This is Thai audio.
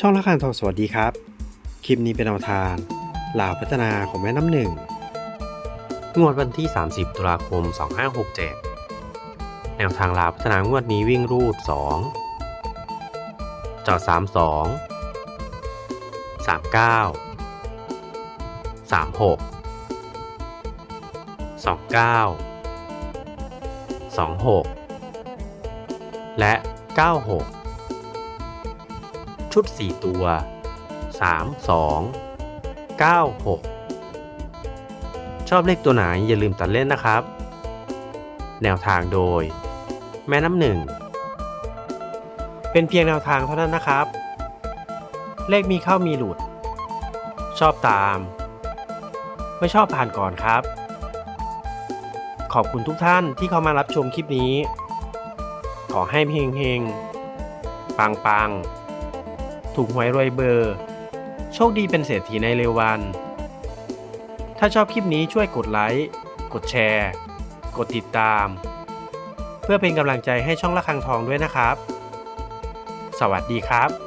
ช่องละครทองสวัสดีครับ คลิปนี้เป็นแนวทางลาวพัฒนาของแม่น้ำหนึ่ง งวดวันที่ 30 ตุลาคม 2567 แนวทางลาวพัฒนางวดนี้วิ่งรูด2จอด32 39 36 29 26 และ 96 ชุด 4 ตัว 3 2 9 6 ชอบเลขตัวไหนอย่าลืมตัดเล่นนะครับ แนวทางโดย แม่น้ำหนึ่ง เป็นเพียงแนวทางเท่านั้นนะครับ เลขมีเข้ามีหลุด ชอบตาม ไม่ชอบผ่านก่อนครับ ขอบคุณทุกท่านที่เข้ามารับชมคลิปนี้ ขอให้เฮงเฮงปังปัง ถูกหวยรวยเบอร์ โชคดีเป็นเศรษฐีในเร็ววัน ถ้าชอบคลิปนี้ช่วยกดไลค์ กดแชร์ กดติดตาม เพื่อเป็นกำลังใจให้ช่องละคังทองด้วยนะครับ สวัสดีครับ